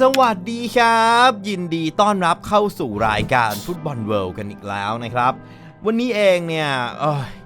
สวัสดีครับ ยินดีต้อนรับเข้าสู่รายการฟุตบอลเวิลด์กันอีกแล้วนะครับ วันนี้เองเนี่ยย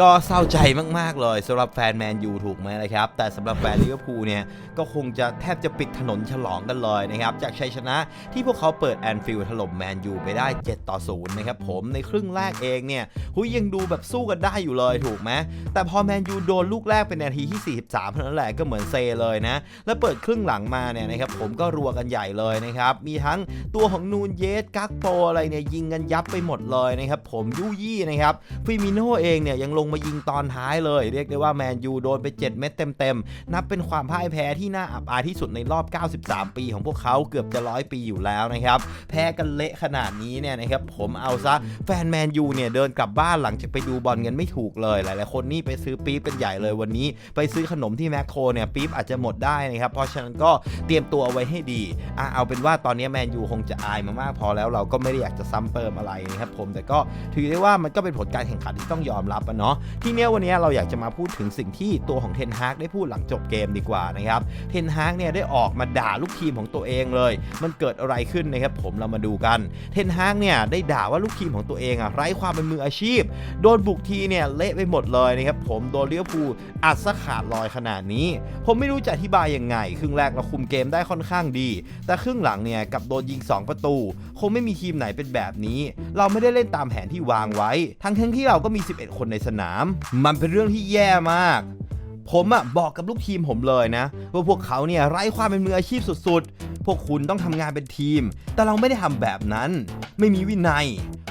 ก็เศร้าใจมากๆเลยสำหรับแฟนแมนยูถูกไหมนะครับ แต่สำหรับแฟนลิเวอร์พูลเนี่ยก็คงจะแทบจะปิดถนนฉลองกันเลยนะครับ จากชัยชนะที่พวกเขาเปิดแอนฟิลด์ถล่มแมนยูไปได้ 7 ต่อ 0 นะครับผมในครึ่งแรกเองเนี่ยหุยยังดูแบบสู้กันได้อยู่เลยถูกไหมแต่พอแมนยูโดนลูกแรกเป็นนาทีที่ 43เท่านั้นแหละก็เหมือนเซเลยนะ แล้วเปิดครึ่งหลังมาเนี่ยนะครับผมก็รัวกันใหญ่เลยนะครับ มีทั้งตัวของนูนเยสกักโปอะไรเนี่ยยิงกันยับไปหมดเลยนะครับผมยุยี่นะครับฟิมิโนเองเนี่ยยังลงงมายิงตอนท้ายเลย เรียกได้ว่าแมนยูโดนไป 7 เม็ดเต็มๆ นับเป็นความพ่ายแพ้ที่น่าอับอายที่สุดในรอบ 93 ปีของพวกเขาเกือบจะร้อยปีอยู่แล้วนะครับ แพ้กันเละขนาดนี้เนี่ยนะครับผมเอาซะแฟนแมนยูเนี่ยเดินกลับบ้านหลังจากไปดูบอลกันไม่ถูกเลย หลายๆคนนี่ไปซื้อปี๊บเป็นใหญ่เลยวันนี้ ไปซื้อขนมที่แมคโครเนี่ยปี๊บอาจจะหมดได้นะครับเพราะฉะนั้นก็เตรียมตัวไว้ให้ดีอะเอาเป็นว่าตอนนี้แมนยูคงจะอายมามากพอแล้วเราก็ไม่ได้อยากจะซ้ำเติมอะไรนะครับผมแต่ก็ถือได้ว่ามันก็เป็นผลการแข่งขันที่ต้องยอมรับอะเนาะที่เนี้ยวันนี้เราอยากจะมาพูดถึงสิ่งที่ตัวของเทนฮากได้พูดหลังจบเกมดีกว่านะครับเทนฮากเนี่ยได้ออกมาด่าลูกทีมของตัวเองเลย มันเกิดอะไรขึ้นนะครับผมเรามาดูกันเทนฮากเนี่ยได้ด่าว่าลูกทีมของตัวเองอะไร้ความเป็นมืออาชีพ โดนบุกทีเนี่ยเละไปหมดเลยนะครับผมโดนเลี้ยวภูอัดซะขาดลอยขนาดนี้ ผมไม่รู้จะอธิบายยังไง ครึ่งแรกเราคุมเกมได้ค่อนข้างดี แต่ครึ่งหลังเนี่ยกับโดนยิง 2 ประตู คงไม่มีทีมไหนเป็นแบบนี้ เราไม่ได้เล่นตามแผนที่วางไว้ ทั้งทั้งที่เราก็มี 11 คนในสนามมันเป็นเรื่องที่แย่มาก ผมอะบอกกับลูกทีมผมเลยนะ ว่าพวกเขาเนี่ยไร้ความเป็นมืออาชีพสุดๆ พวกคุณต้องทำงานเป็นทีม แต่เราไม่ได้ทำแบบนั้น ไม่มีวินัย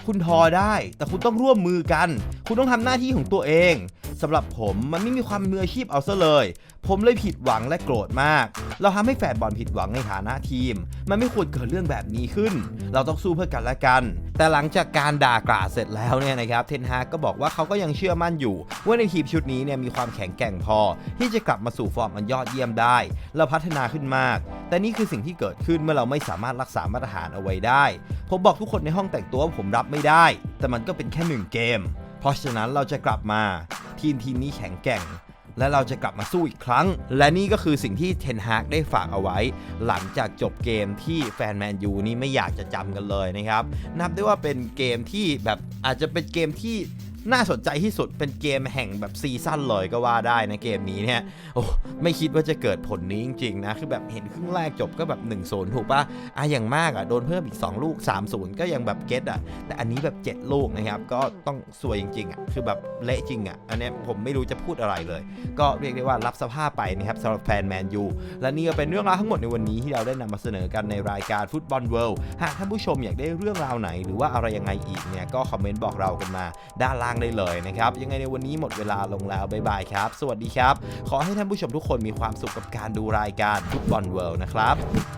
คุณทอได้ แต่คุณต้องร่วมมือกัน คุณต้องทำหน้าที่ของตัวเองสำหรับผมมันไม่มีความเมืออาชีพเอาซะเลย ผมเลยผิดหวังและโกรธมาก เราทำให้แฟนบอลผิดหวังในฐานะทีม มันไม่ควรเกิดเรื่องแบบนี้ขึ้น เราต้องสู้เพื่อกันและกัน แต่หลังจากการด่ากราเสร็จแล้วเนี่ยนะครับเทนฮากก็บอกว่าเขาก็ยังเชื่อมั่นอยู่ ว่าในทีมชุดนี้เนี่ยมีความแข็งแกร่งพอ ที่จะกลับมาสู่ฟอร์มอันยอดเยี่ยมได้ เราพัฒนาขึ้นมาก แต่นี่คือสิ่งที่เกิดขึ้นเมื่อเราไม่สามารถรักษามาตรฐานเอาไว้ได้ ผมบอกทุกคนในห้องแต่งตัวว่าผมรับไม่ได้ แต่มันก็เป็นแค่หนึ่งเกม เพราะฉะนั้นเราจะกลับมาทีมทีมนี้แข็งแกร่ง และเราจะกลับมาสู้อีกครั้ง และนี่ก็คือสิ่งที่เทนฮากได้ฝากเอาไว้ หลังจากจบเกมที่แฟนแมนยูนี่ไม่อยากจะจำกันเลยนะครับ นับได้ว่าเป็นเกมที่แบบอาจจะเป็นเกมที่ น่าสนใจที่สุดเป็นเกมแห่งแบบซีซั่นเลยก็ว่าได้นะเกมนี้เนี่ยโอ้ไม่คิดว่าจะเกิดผลนี้จริงๆนะคือแบบเห็นครึ่งแรกจบก็แบบ1นศูนย์ถูกปะอะอย่างมากอะโดนเพิ่มอีก 2 ลูก3 0ก็ยังแบบเก็ตอะแต่อันนี้แบบ 7 ลูกนะครับ ก็ต้องสวยจริงๆอะคือแบบเละจริงอะอันนี้ผมไม่รู้จะพูดอะไรเลย ก็เรียกได้ว่ารับสภาพไปนะครับสำหรับแฟนแมนยูและนี่ก็เป็นเรื่องราวทั้งหมดในวันนี้ที่เราได้นำมาเสนอกันในรายการฟุตบอลเวิลด์หากท่านผู้ชมอยากได้เรื่องราวไหน หรือว่าอะไรยังไงอีกเนี่ยก็คอมเมนต์บอกเรากันมาด้านล่างได้เลยนะครับ ยังไงในวันนี้หมดเวลาลงแล้วบ๊ายบายครับ สวัสดีครับ ขอให้ท่านผู้ชมทุกคนมีความสุขกับการดูรายการฟุตบอลเวิลด์นะครับ